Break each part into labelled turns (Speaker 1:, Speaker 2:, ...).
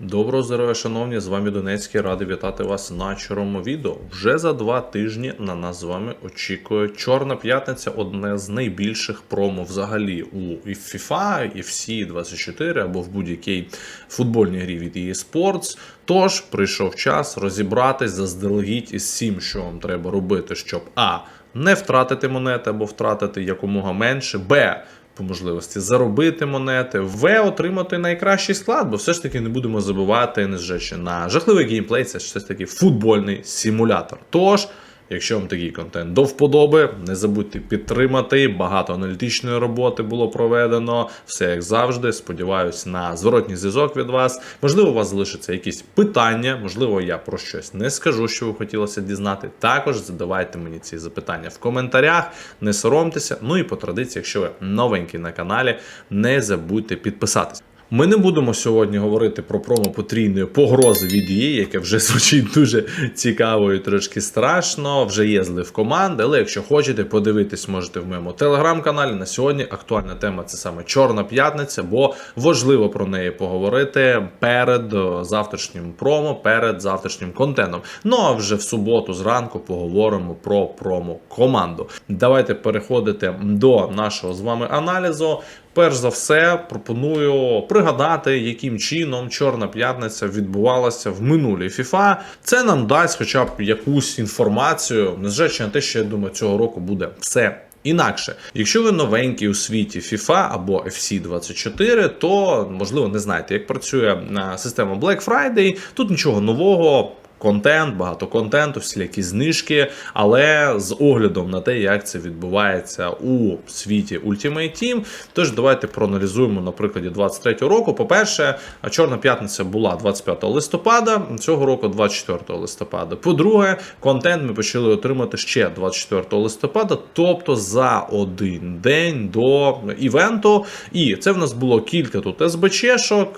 Speaker 1: Доброго здоров'я, шановні! З вами Донецький. Радий вітати вас на чорному відео. Вже за два тижні на нас з вами очікує Чорна п'ятниця, одне з найбільших промо взагалі у і FIFA, і в c 24 або в будь-якій футбольній грі від EA Sports. Тож прийшов час розібратись заздалегідь із всім, що вам треба робити, щоб а. Не втратити монети або втратити якомога менше, Б по можливості заробити монети, В отримати найкращий склад, бо все ж таки не будемо забувати, незважаючи на жахливий геймплей, це ж все ж таки футбольний симулятор. Тож. Якщо вам такий контент до вподоби, не забудьте підтримати. Багато аналітичної роботи було проведено. Все як завжди. Сподіваюсь на зворотній зв'язок від вас. Можливо, у вас залишаться якісь питання, можливо, я про щось не скажу, що ви хотілося дізнати. Також задавайте мені ці запитання в коментарях, не соромтеся. Ну і по традиції, якщо ви новенький на каналі, не забудьте підписатися. Ми не будемо сьогодні говорити про промо потрійної погрози від EA, яке вже звучить дуже цікаво і трошки страшно. Вже є злив команди, але якщо хочете подивитись, можете в моєму телеграм-каналі. На сьогодні актуальна тема це саме Чорна п'ятниця, бо важливо про неї поговорити перед завтрашнім промо, перед завтрашнім контентом. Ну а вже в суботу зранку поговоримо про промо команду. Давайте переходити до нашого з вами аналізу. Перш за все, пропоную пригадати, яким чином Чорна п'ятниця відбувалася в минулій FIFA. Це нам дасть хоча б якусь інформацію, незважаючи на те, що я думаю, цього року буде все. Інакше, якщо ви новенький у світі FIFA або FC24, то можливо не знаєте, як працює е, система Black Friday. Тут нічого нового. Контент, багато контенту, всілякі знижки, але з оглядом на те, як це відбувається у світі Ultimate Team. Тож давайте проаналізуємо на прикладі 23-го року. По-перше, Чорна п'ятниця була 25 листопада, цього року 24 листопада. По-друге, контент ми почали отримати ще 24 листопада, тобто за один день до івенту. І це в нас було кілька тут СБЧшок,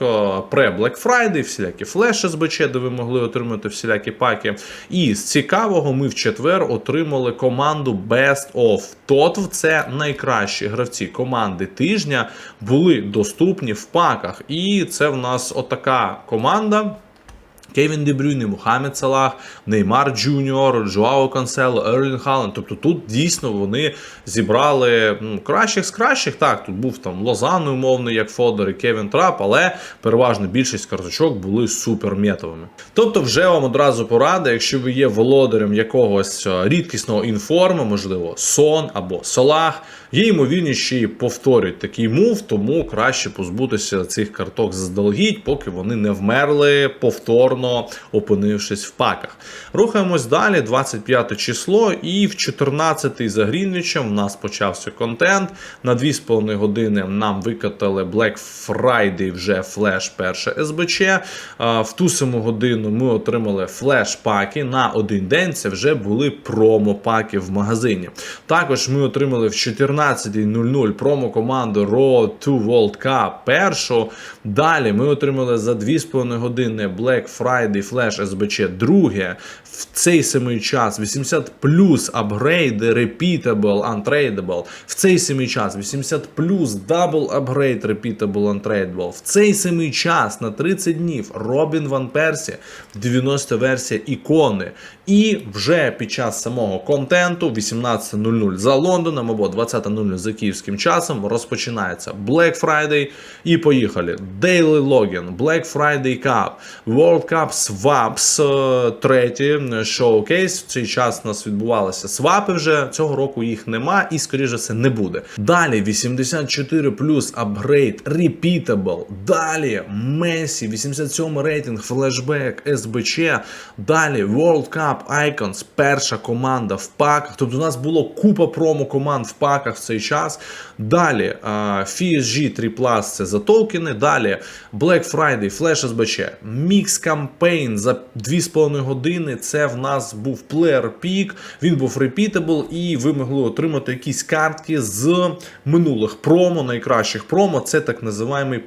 Speaker 1: пре Black Friday, всілякі флеш СБЧ, де ви могли отримати всілякі всілякі паки. І з цікавого ми в четвер отримали команду Best of Totv. Це найкращі гравці команди тижня були доступні в паках. І це в нас отака команда. Кевін Дебрюйне, Мухаммед Салах, Неймар Джуніор, Джоао Кансело, Ерлін Хален. Тобто тут дійсно вони зібрали ну, кращих з кращих. Так, тут був там Лозан, умовний, як Фодор і Кевін Трап, але переважно більшість карточок були суперметовими. Тобто, вже вам одразу порада, якщо ви є володарем якогось е, рідкісного інформу, можливо, сон або Солах, є ймовірність, що і повторюють такий мув, тому краще позбутися цих карток заздалегідь, поки вони не вмерли повторно опинившись в паках. Рухаємось далі, 25 число, і в 14-й за Грінвічем в нас почався контент. На 2,5 години нам викатали Black Friday вже флеш перше СБЧ. В ту саму годину ми отримали флеш-паки. На один день це вже були промо-паки в магазині. Також ми отримали в 14.00 промо-команду Road to World Cup першу. Далі ми отримали за 2,5 години Black Friday Flash SBC друге. В цей самий час 80 плюс апгрейди Repeatable Untradeable. В цей самий час 80 плюс Double Upgrade Repeatable Untradeable. В цей самий час на 30 днів Робін Ван Персі 90 версія ікони. І вже під час самого контенту 18.00 за Лондоном або 20.00 за київським часом розпочинається Black Friday. І поїхали. Daily Login, Black Friday Cup, World Cup Swaps, е, третій шоукейс. В цей час у нас відбувалися свапи вже. Цього року їх нема і, скоріше все, не буде. Далі 84 плюс апгрейд, Repeatable. Далі Месі, 87 рейтинг, флешбек, СБЧ. Далі World Cup Icons, перша команда в паках. Тобто у нас було купа промо команд в паках в цей час. Далі FSG 3 Plus це за токени. Далі Black Friday, Flash SBC, Mix Campaign за 2,5 години. Це в нас був Player Peak, він був repeatable, і ви могли отримати якісь картки з минулих промо, найкращих промо. Це так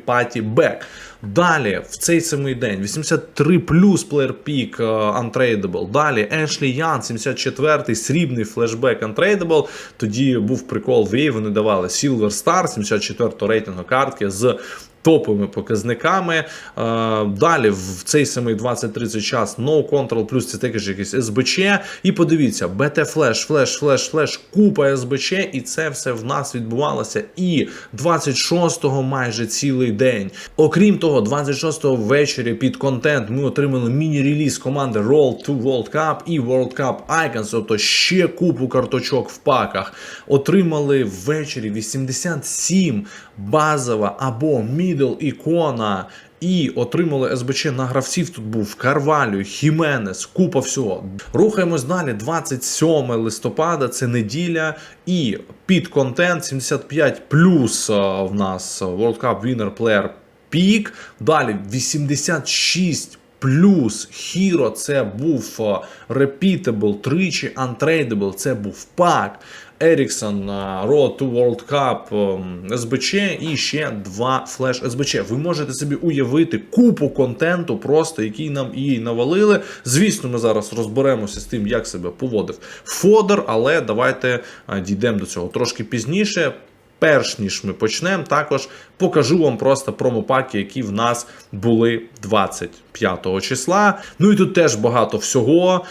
Speaker 1: Party Back. Далі, в цей самий день, 83 плюс плеєр пік uh, Untradeable. Далі Ешлі Ян, 74-й срібний флешбек Untradeable. Тоді був прикол в EA, вони давали Silver Star, 74 рейтингу картки з топовими показниками. Е, Далі в цей самий 20-30 час No Control плюс це також якийсь СБЧ. І подивіться, BT флеш, флеш, флеш, флеш, купа СБЧ, і це все в нас відбувалося. І 26-го майже цілий день. Окрім того, 26-го ввечері під контент ми отримали міні-реліз команди Roll to World Cup і World Cup Icons, тобто ще купу карточок в паках. Отримали ввечері 87 базова або middle ікона. І отримали СБЧ на гравців. Тут був Карвалю, Хіменес, купа всього. Рухаємось далі. 27 листопада, це неділя, і під контент 75 плюс в нас World Cup Winner Player Пік. Далі 86 плюс Hero це був а, Repeatable, тричі Untradeable, це був пак. Еріксон, Road to World Cup, ем, СБЧ і ще два флеш СБЧ. Ви можете собі уявити купу контенту, просто який нам її навалили. Звісно, ми зараз розберемося з тим, як себе поводив Фодор, але давайте дійдемо до цього трошки пізніше. Перш ніж ми почнемо, також покажу вам просто промопаки, які в нас були 25 числа. Ну і тут теж багато всього.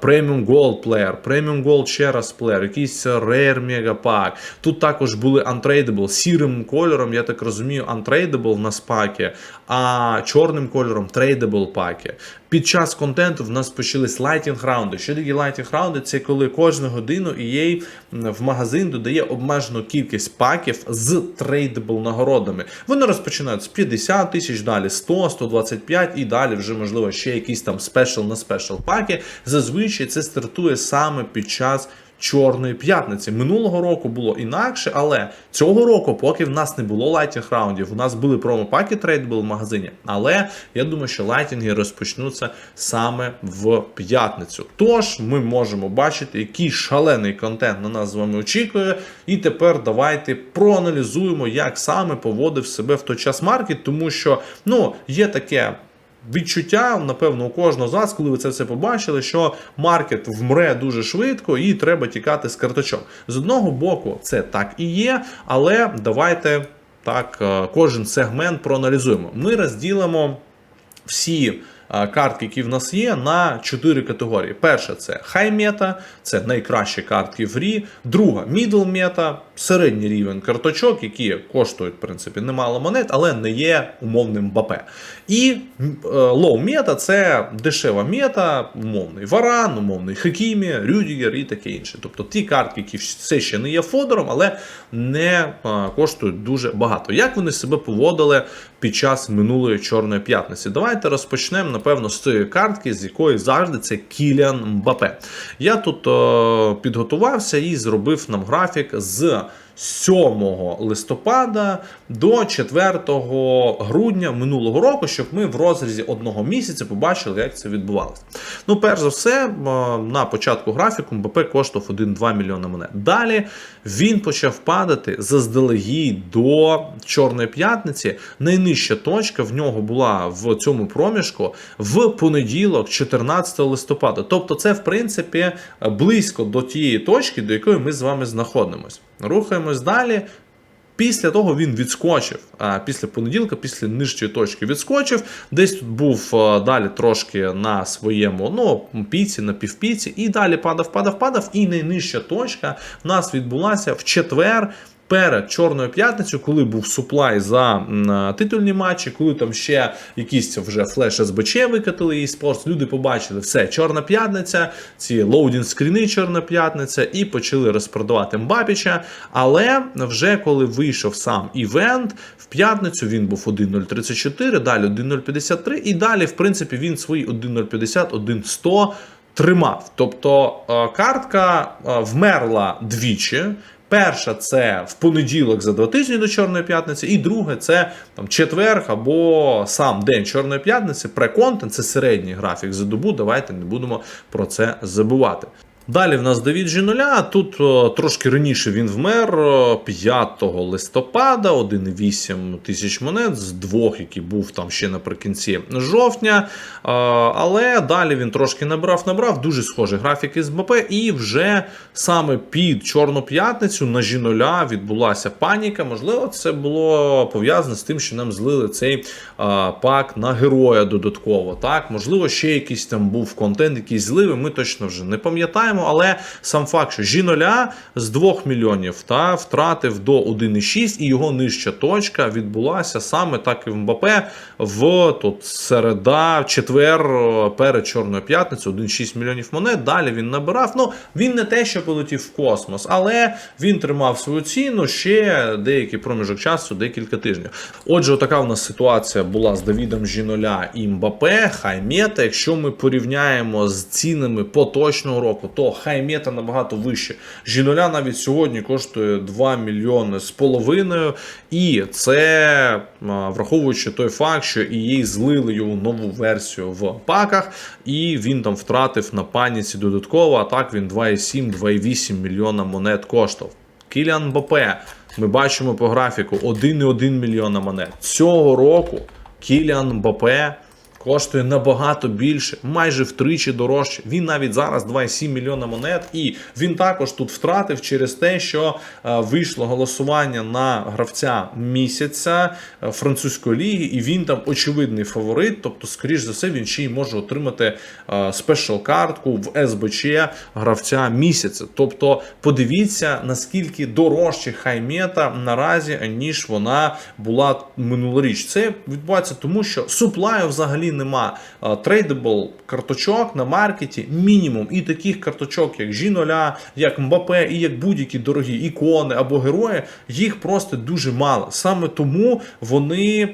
Speaker 1: Преміум Gold Player, Premium Gold ще раз Player, якийсь Rare Pack. Тут також були Untradeable, сірим кольором, я так розумію, Untradeable в нас паки, а чорним кольором Tradable паки. Під час контенту в нас почались лайтінг раунди. Що такі лайтінг раунди? Це коли кожну годину EA в магазин додає обмежену кількість паків з трейдабл нагородами. Вони розпочинають з 50 тисяч, далі 100, 125 і далі вже можливо ще якісь там спешл на спешл паки. Зазвичай це стартує саме під час. Чорної п'ятниці минулого року було інакше, але цього року, поки в нас не було лайтінг раундів, у нас були промопаки трейдбл в магазині. Але я думаю, що лайтінги розпочнуться саме в п'ятницю. Тож ми можемо бачити, який шалений контент на нас з вами очікує. І тепер давайте проаналізуємо, як саме поводив себе в той час маркет, тому що ну є таке. Відчуття, напевно, у кожного з вас, коли ви це все побачили, що маркет вмре дуже швидко і треба тікати з карточок. З одного боку, це так і є, але давайте так е, кожен сегмент проаналізуємо. Ми розділимо всі. Е, Картки, які в нас є, на чотири категорії. Перша це хай мета, це найкращі картки в грі. Друга middle мета, середній рівень карточок, які коштують, в принципі, немало монет, але не є умовним БП. І лоу мета це дешева мета, умовний Варан, умовний Хакімі, Рюдігер і таке інше. Тобто ті картки, які все ще не є фодором, але не а, коштують дуже багато. Як вони себе поводили під час минулої чорної п'ятниці? Давайте розпочнемо, напевно, з цієї картки, з якої завжди це Кіліан Мбапе. Я тут о, підготувався і зробив нам графік з. 7 листопада до 4 грудня минулого року, щоб ми в розрізі одного місяця побачили, як це відбувалося. Ну, перш за все, на початку графіку МБП коштував 1-2 мільйони монет. Далі він почав падати заздалегідь до Чорної п'ятниці. Найнижча точка в нього була в цьому проміжку в понеділок, 14 листопада. Тобто, це, в принципі, близько до тієї точки, до якої ми з вами знаходимося. Рухаємось далі. Після того він відскочив. Після понеділка, після нижчої точки відскочив. Десь тут був далі трошки на своєму ну, піці, на півпіці, і далі падав, падав, падав. І найнижча точка в нас відбулася в четвер. Перед Чорною п'ятницею, коли був суплай за титульні матчі, коли там ще якісь вже флеш СБЧ викатили eSports, люди побачили все, Чорна п'ятниця, ці лоудінг скріни Чорна п'ятниця, і почали розпродавати Мбапіча. Але вже коли вийшов сам івент, в п'ятницю він був 1.034, далі 1.053, і далі, в принципі, він свої 1.050, 1.100 тримав. Тобто е, картка е, вмерла двічі. Перша це в понеділок за два тижні до Чорної п'ятниці, і друге це там четверг або сам день Чорної п'ятниці. Преконтент це середній графік за добу. Давайте не будемо про це забувати. Далі в нас Давід Жінуля. Тут о, трошки раніше він вмер 5 листопада, 1,8 тисяч монет з двох, який був там ще наприкінці жовтня. А, але далі він трошки набрав, набрав, дуже схожий графік із МБП, і вже саме під Чорну п'ятницю на Жінуля відбулася паніка. Можливо, це було пов'язане з тим, що нам злили цей а, пак на героя додатково. Так, можливо, ще якийсь там був контент, якийсь зливий. Ми точно вже не пам'ятаємо, але сам факт, що Жіноля з 2 мільйонів та втратив до 1,6 і його нижча точка відбулася саме так і в МБП в тут середа, четвер перед Чорною п'ятницею, 1,6 мільйонів монет. Далі він набирав. Ну він не те, що полетів в космос, але він тримав свою ціну ще деякий проміжок часу, декілька тижнів. Отже, така у нас ситуація була з Давідом Жіноля і Мбапе, Хаймета. Якщо ми порівняємо з цінами поточного року, то Хаймета набагато вище. Жіноля навіть сьогодні коштує 2 мільйони з половиною, і це враховуючи той факт, що їй злили його нову версію в паках, і він там втратив на паніці додатково. А так він 2,7-2,8 мільйона монет коштував. Кіліан Мбапе, ми бачимо по графіку 1,1 мільйона монет. Цього року Кіліан Мбапе коштує набагато більше, майже втричі дорожче. Він навіть зараз 2,7 мільйона монет, і він також тут втратив через те, що е, вийшло голосування на гравця місяця е, французької ліги, і він там очевидний фаворит. Тобто, скоріш за все, він ще й може отримати е, спешл картку в СБЧ гравця місяця. Тобто, подивіться наскільки дорожче хаймета наразі, ніж вона була минулоріч. Це відбувається тому, що суплаю взагалі нема. Трейдабл карточок на маркеті мінімум. І таких карточок, як Жіноля, як Мбапе, і як будь-які дорогі ікони або герої, їх просто дуже мало. Саме тому вони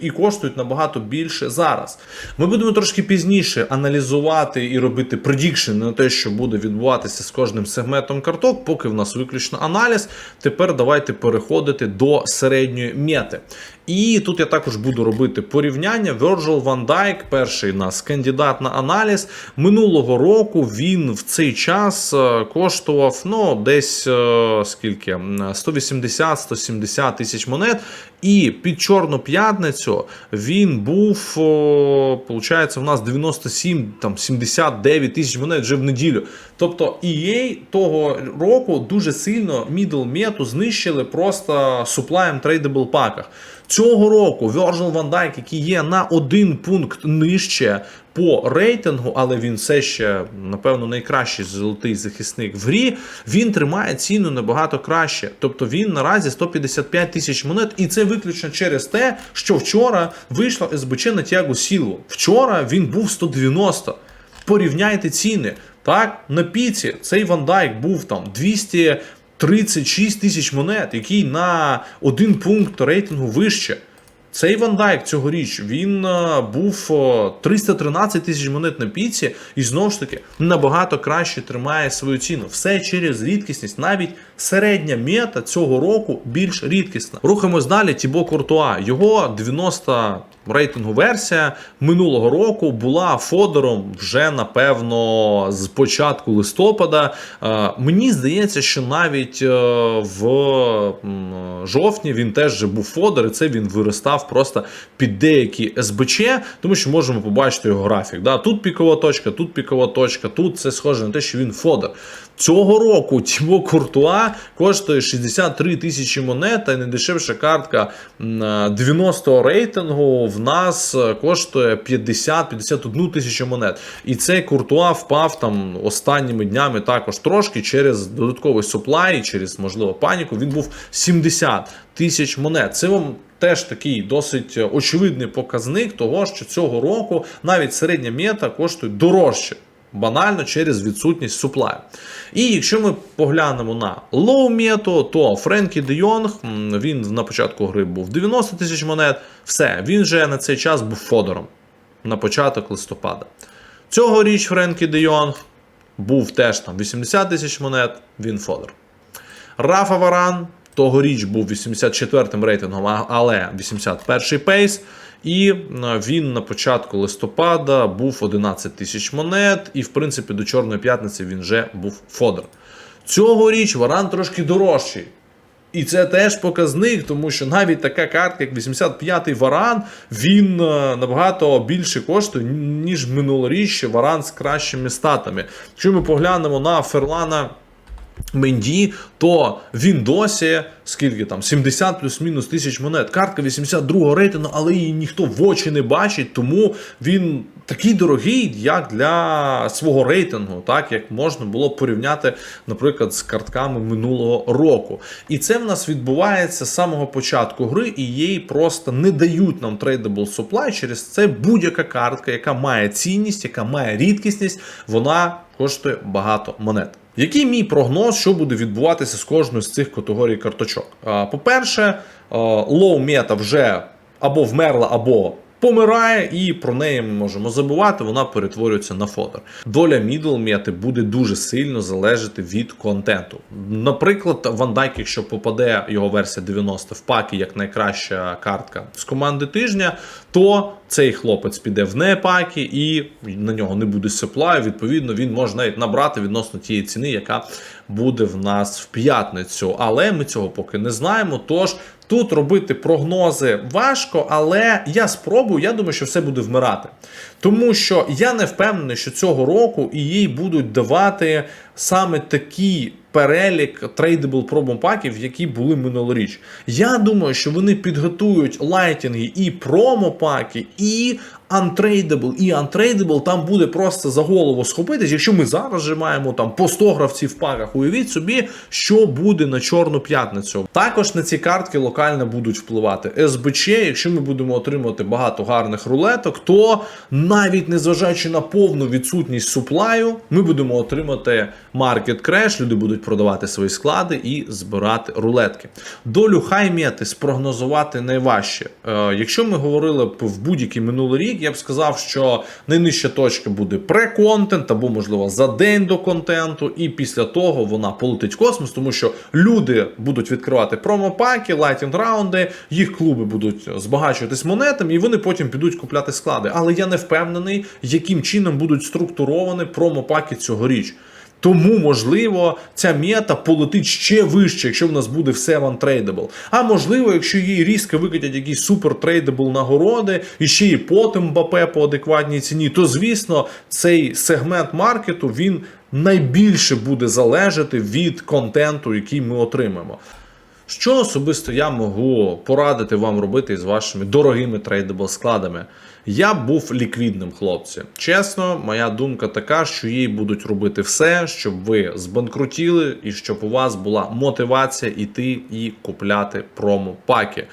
Speaker 1: і коштують набагато більше зараз. Ми будемо трошки пізніше аналізувати і робити предікшн на те, що буде відбуватися з кожним сегментом карток, поки в нас виключно аналіз. Тепер давайте переходити до середньої мети. І тут я також буду робити порівняння. Virgil van Dijk, перший у нас кандидат на аналіз. Минулого року він в цей час е, коштував ну, десь е, скільки 180-170 тисяч монет. І під Чорну п'ятницю він був, о, получається, в нас 97, там 79 тисяч монет вже в неділю. Тобто EA того року дуже сильно middle мету знищили просто суплаєм трейдабл паках. Цього року Virgil van Dijk, який є на один пункт нижче по рейтингу, але він все ще, напевно, найкращий золотий захисник в грі. Він тримає ціну набагато краще. Тобто він наразі 155 тисяч монет, і це виключно через те, що вчора вийшло СБЧ на Тягу Сілу. Вчора він був 190. Порівняйте ціни. Так, на піці цей Ван Дайк був там 236 тисяч монет, який на один пункт рейтингу вище. Цей Ван Дайк цьогоріч він е, був е, 313 тисяч монет на піці, і знову ж таки набагато краще тримає свою ціну. Все через рідкісність. Навіть середня мета цього року більш рідкісна. Рухаємось далі. Тібо Куртуа. Його 90 рейтингу версія минулого року була фодером вже напевно з початку листопада. Е, Мені здається, що навіть е, в жовтні він теж був фодер, і це він виростав просто під деякі СБЧ, тому що можемо побачити його графік. Тут пікова точка, тут пікова точка, тут це схоже на те, що він фодер. Цього року Тімо Куртуа коштує 63 тисячі монет, а найдешевша картка м, 90 рейтингу в нас коштує 50-51 тисячу монет. І цей Куртуа впав там останніми днями також трошки через додатковий суплай, через можливо паніку. Він був 70 тисяч монет. Це вам теж такий досить очевидний показник того, що цього року навіть середня мета коштує дорожче. Банально через відсутність суплаю. І якщо ми поглянемо на лоу мету, то Френкі Де Йонг, він на початку гри був 90 тисяч монет. Все, він же на цей час був фодором на початок листопада. Цьогоріч Френкі Де Йонг був теж там 80 тисяч монет, він фодор. Рафа Варан тогоріч був 84-м рейтингом, але 81-й пейс. І е, він на початку листопада був 11 тисяч монет, і в принципі до Чорної п'ятниці він вже був фодер. Цьогоріч варан трошки дорожчий. І це теж показник, тому що навіть така картка, як 85-й варан, він е, набагато більше коштує, ніж минулоріч варан з кращими статами. Якщо ми поглянемо на Ферлана. Менді, то він досі скільки там 70 плюс-мінус тисяч монет. Картка 82-го рейтингу, але її ніхто в очі не бачить, тому він такий дорогий, як для свого рейтингу, так як можна було порівняти, наприклад, з картками минулого року. І це в нас відбувається з самого початку гри, і їй просто не дають нам tradable supply. Через це будь-яка картка, яка має цінність, яка має рідкісність, вона коштує багато монет. Який мій прогноз, що буде відбуватися з кожною з цих категорій карточок? По-перше, лоу мета вже або вмерла, або помирає, і про неї ми можемо забувати, вона перетворюється на фодер. Доля мідл мети буде дуже сильно залежати від контенту. Наприклад, Ван Дайк, якщо попаде його версія 90 в паки як найкраща картка з команди тижня, то цей хлопець піде в непаки і на нього не буде сеплаю. Відповідно, він може навіть набрати відносно тієї ціни, яка буде в нас в п'ятницю. Але ми цього поки не знаємо. Тож тут робити прогнози важко, але я спробую. Я думаю, що все буде вмирати. Тому що я не впевнений, що цього року і їй будуть давати саме такі. Перелік трейдабл пробомпаків, які були минулоріч. Я думаю, що вони підготують лайтінги і промопаки, і untradeable. І untradeable там буде просто за голову схопитись. Якщо ми зараз же маємо там по 100 гравців в парах, уявіть собі, що буде на Чорну п'ятницю. Також на ці картки локально будуть впливати СБЧ. Якщо ми будемо отримувати багато гарних рулеток, то навіть незважаючи на повну відсутність суплаю, ми будемо отримати маркет креш, люди будуть продавати свої склади і збирати рулетки. Долю хайміти спрогнозувати найважче. Е, якщо ми говорили б в будь-який минулий рік, я б сказав, що найнижча точка буде преконтент або, можливо, за день до контенту, і після того вона полетить в космос, тому що люди будуть відкривати промопаки, лайтінг раунди, їх клуби будуть збагачуватись монетами, і вони потім підуть купляти склади. Але я не впевнений, яким чином будуть структуровані промопаки цьогоріч. Тому, можливо, ця мета полетить ще вище, якщо в нас буде все вантрейдабл. А можливо, якщо їй різко викатять якісь супертрейдабл нагороди, і ще і потім БП по адекватній ціні, то звісно, цей сегмент маркету він найбільше буде залежати від контенту, який ми отримаємо. Що особисто я можу порадити вам робити з вашими дорогими трейдабл складами? Я був ліквідним хлопцем. Чесно, моя думка така, що їй будуть робити все, щоб ви збанкрутіли і щоб у вас була мотивація іти і купляти промо-паки.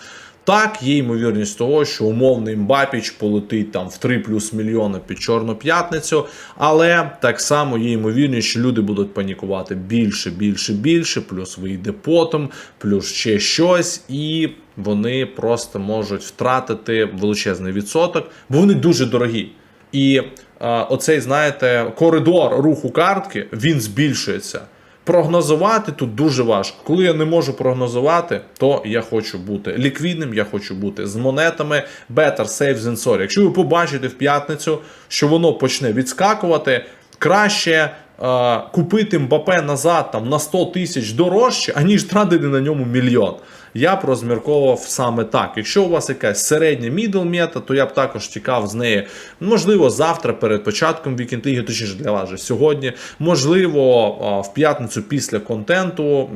Speaker 1: Так, є ймовірність того, що умовний Мбапіч полетить там в 3 плюс мільйони під Чорну п'ятницю, але так само є ймовірність, що люди будуть панікувати більше, більше, більше, плюс вийде потом, плюс ще щось, і вони просто можуть втратити величезний відсоток, бо вони дуже дорогі. І а, оцей, знаєте, коридор руху картки він збільшується. Прогнозувати тут дуже важко. Коли я не можу прогнозувати, то я хочу бути ліквідним, я хочу бути з монетами better safe than sorry. Якщо ви побачите в п'ятницю, що воно почне відскакувати, краще е, купити Мбапе назад там на 100 тисяч дорожче, аніж тратити на ньому мільйон. Я б розмірковував саме так. Якщо у вас якась середня мідл мета, то я б також тікав з неї. Можливо, завтра перед початком вікенд-ліги, точніше для вас же сьогодні. Можливо, в п'ятницю після контенту,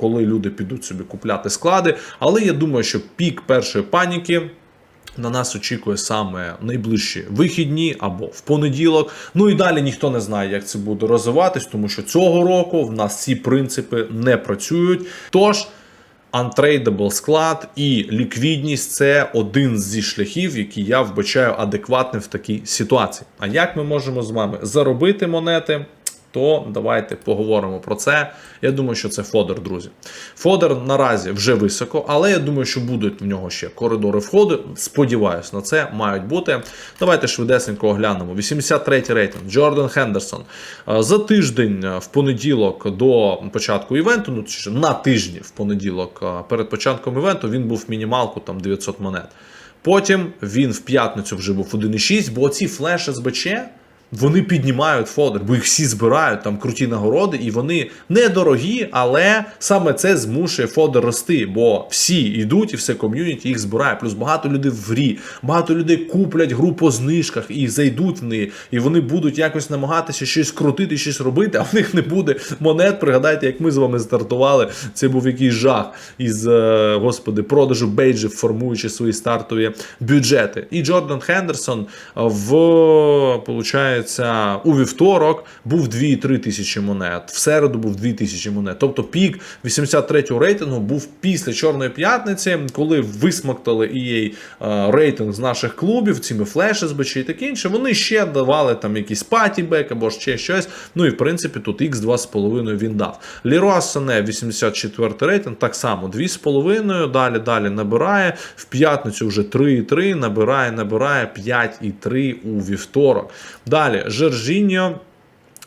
Speaker 1: коли люди підуть собі купляти склади. Але я думаю, що пік першої паніки. На нас очікує саме найближчі вихідні або в понеділок. Ну і далі ніхто не знає, як це буде розвиватись, тому що цього року в нас ці принципи не працюють. Тож Untradeable склад і ліквідність це один зі шляхів, які я вбачаю адекватним в такій ситуації. А як ми можемо з вами заробити монети? То давайте поговоримо про це. Я думаю, що це фодер, друзі. Фодер наразі вже високо, але я думаю, що будуть в нього ще коридори входу. Сподіваюсь, на це мають бути. Давайте швидесенько оглянемо. 83-й рейтинг Джордан Хендерсон. За тиждень в понеділок до початку івенту, ну чи на тижні в понеділок перед початком івенту він був мінімалку там 900 монет. Потім він в п'ятницю вже був 1,6, бо ці флеш СБЧ. Вони піднімають фодер, бо їх всі збирають там круті нагороди, і вони недорогі, але саме це змушує фодер рости, бо всі йдуть і все ком'юніті їх збирає. Плюс багато людей в грі, багато людей куплять гру по знижках і зайдуть в неї, і вони будуть якось намагатися щось крутити, щось робити, а в них не буде монет. Пригадайте, як ми з вами стартували. Це був якийсь жах із е, господи продажу бейджів, формуючи свої стартові бюджети. І Джордан Хендерсон в получається у вівторок був 2,3 тисячі монет. В середу був 2 тисячі монет. Тобто пік 83-го рейтингу був після Чорної п'ятниці, коли висмоктали EA е, рейтинг з наших клубів, цими флеші і таке інше. Вони ще давали там якийсь патібек або ще щось. Ну і в принципі тут X 2,5 він дав. Ліруа Сане 84 рейтинг, так само 2,5. Далі далі набирає. В п'ятницю вже 3,3, набирає, набирає 5,3 у вівторок. Далі Жержіньо.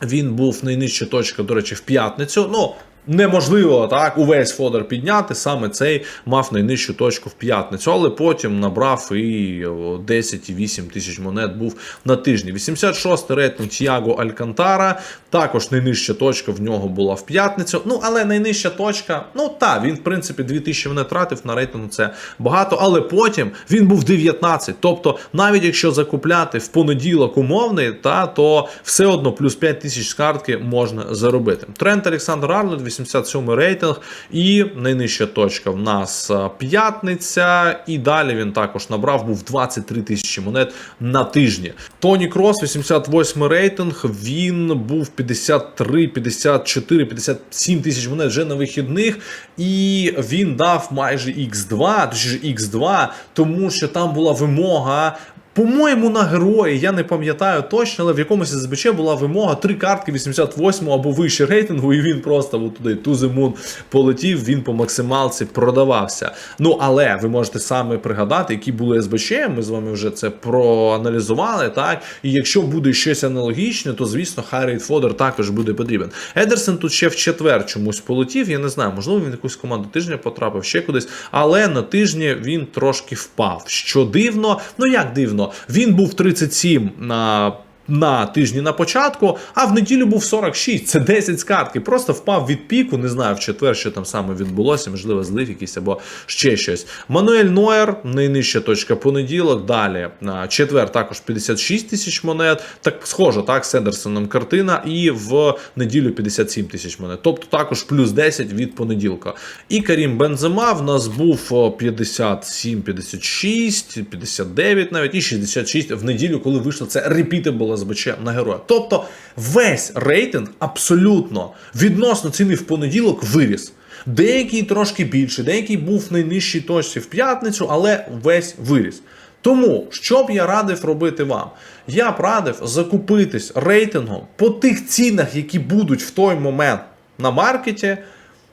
Speaker 1: Він був найнижча точка, до речі, в п'ятницю. Ну, неможливо так увесь фодер підняти. Саме цей мав найнижчу точку в п'ятницю, але потім набрав і о, 10,8 тисяч монет був на тижні. 86 рейтинг Тіаго Алькантара. Також найнижча точка в нього була в п'ятницю. Ну, але найнижча точка, ну так, він, в принципі, 2000 монет тратив на рейтингу. Це багато, але потім він був 19. Тобто, навіть якщо закупляти в понеділок умовний, та то все одно плюс 5 тисяч з картки можна заробити. Трент Олександр Арнольд, 87 рейтинг, і найнижча точка в нас п'ятниця. І далі він також набрав, був 23 тисячі монет на тижні. Тоні Крос, 88 рейтинг. Він був 53, 54, 57 тисяч монет вже на вихідних, і він дав майже X2, точніше X2, тому що там була вимога. По-моєму, на герої, я не пам'ятаю точно, але в якомусь СБЧ була вимога три картки 88 або вище рейтингу, і він просто от туди the полетів, він по максималці продавався. Ну, але ви можете саме пригадати, які були СБЧ, ми з вами вже це проаналізували, так? І якщо буде щось аналогічне, то звісно, Хайрейт Фодер також буде потрібен. Едерсон тут ще в четвер чомусь полетів, я не знаю, можливо, він якусь команду тижня потрапив, ще кудись, але на тижні він трошки впав. Що дивно, ну як дивно, він був 37 на. На тижні на початку, а в неділю був 46. Це 10 з картки. Просто впав від піку. Не знаю в четвер, що там саме відбулося, можливо, злив якийсь або ще щось. Мануель Нойер, найнижча точка понеділок. Далі четвер також 56 тисяч монет. Так схоже, так, з Едерсоном картина. І в неділю 57 тисяч монет. Тобто також плюс 10 від понеділка. І Карім Бензема в нас був о, 57, 56, 59 навіть і 66 в неділю, коли вийшло це repeatable СБЧ на героя. Тобто весь рейтинг абсолютно відносно ціни в понеділок виріс. Деякий трошки більше, деякий був в найнижчій точці в п'ятницю, але весь виріс. Тому, що б я радив робити вам? Я б радив закупитись рейтингом по тих цінах, які будуть в той момент на маркеті.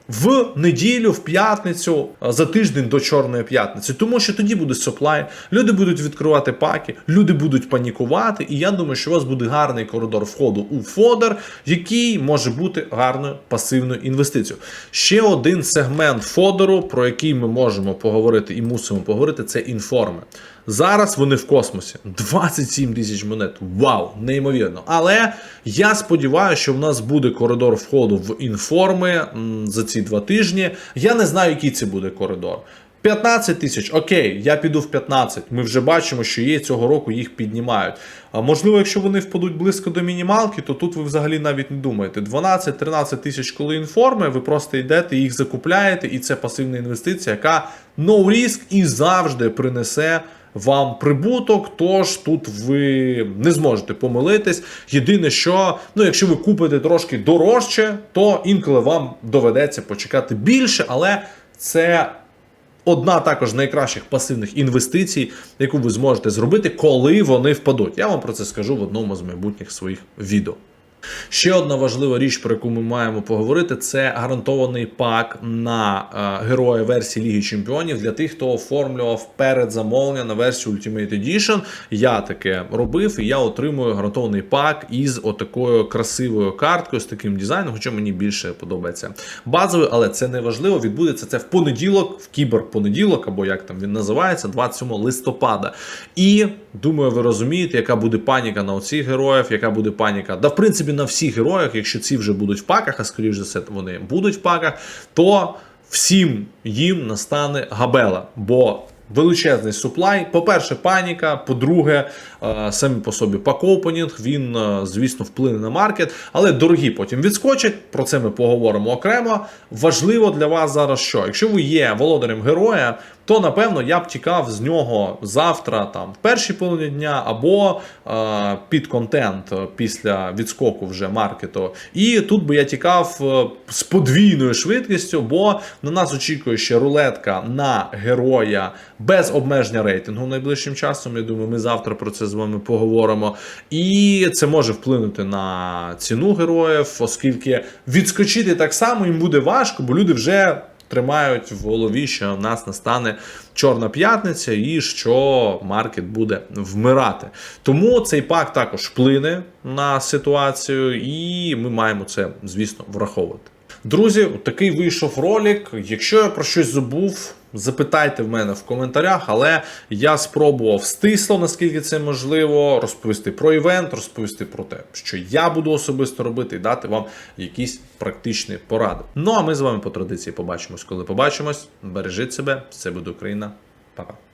Speaker 1: В неділю, в п'ятницю, за тиждень до Чорної п'ятниці, тому що тоді буде supply, люди будуть відкривати паки, люди будуть панікувати, і я думаю, що у вас буде гарний коридор входу у фодер, який може бути гарною пасивною інвестицією. Ще один сегмент фодеру, про який ми можемо поговорити і мусимо поговорити, це інформи. Зараз вони в космосі 27 тисяч монет. Вау, неймовірно. Але я сподіваюся, що в нас буде коридор входу в інформи за ці два тижні. Я не знаю, який це буде коридор. 15 тисяч, окей, я піду в 15. Ми вже бачимо, що є цього року їх піднімають. А можливо, якщо вони впадуть близько до мінімалки, то тут ви взагалі навіть не думаєте. 12-13 тисяч, коли інформи, ви просто йдете, їх закупляєте, і це пасивна інвестиція, яка no risk і завжди принесе вам прибуток, тож тут ви не зможете помилитись. Єдине, що ну, якщо ви купите трошки дорожче, то інколи вам доведеться почекати більше, але це. Одна також найкращих пасивних інвестицій, яку ви зможете зробити, коли вони впадуть. Я вам про це скажу в одному з майбутніх своїх відео. Ще одна важлива річ, про яку ми маємо поговорити, це гарантований пак на е, героя версії Ліги Чемпіонів для тих, хто оформлював передзамовлення на версію Ultimate Edition. Я таке робив, і я отримую гарантований пак із отакою красивою карткою з таким дизайном, хоча мені більше подобається базовий, але це не важливо. Відбудеться це в понеділок, в кіберпонеділок, або як там він називається, 27 листопада. І думаю, ви розумієте, яка буде паніка на оцих героїв, яка буде паніка. Да, в принципі, на всіх героях, якщо ці вже будуть в паках, а скоріш за все, вони будуть в паках, то всім їм настане габела. Бо величезний суплай. По-перше, паніка. По-друге, е, самі по собі пак-опенінг, він, е, звісно, вплине на маркет, але дорогі потім відскочать. Про це ми поговоримо окремо. Важливо для вас зараз що? Якщо ви є володарем героя, то напевно я б тікав з нього завтра, там в першій половині дня, або е, під контент після відскоку вже маркету. І тут би я тікав е, з подвійною швидкістю, бо на нас очікує ще рулетка на героя без обмеження рейтингу найближчим часом. Я думаю, ми завтра про це з вами поговоримо. І це може вплинути на ціну героїв, оскільки відскочити так само їм буде важко, бо люди вже тримають в голові, що в нас настане Чорна п'ятниця і що маркет буде вмирати. Тому цей пак також вплине на ситуацію, і ми маємо це, звісно, враховувати. Друзі, такий вийшов ролик. Якщо я про щось забув, запитайте в мене в коментарях, але я спробував стисло, наскільки це можливо, розповісти про івент, розповісти про те, що я буду особисто робити, і дати вам якісь практичні поради. Ну а ми з вами по традиції побачимось, коли побачимось. Бережіть себе, це буде Україна. Па-па.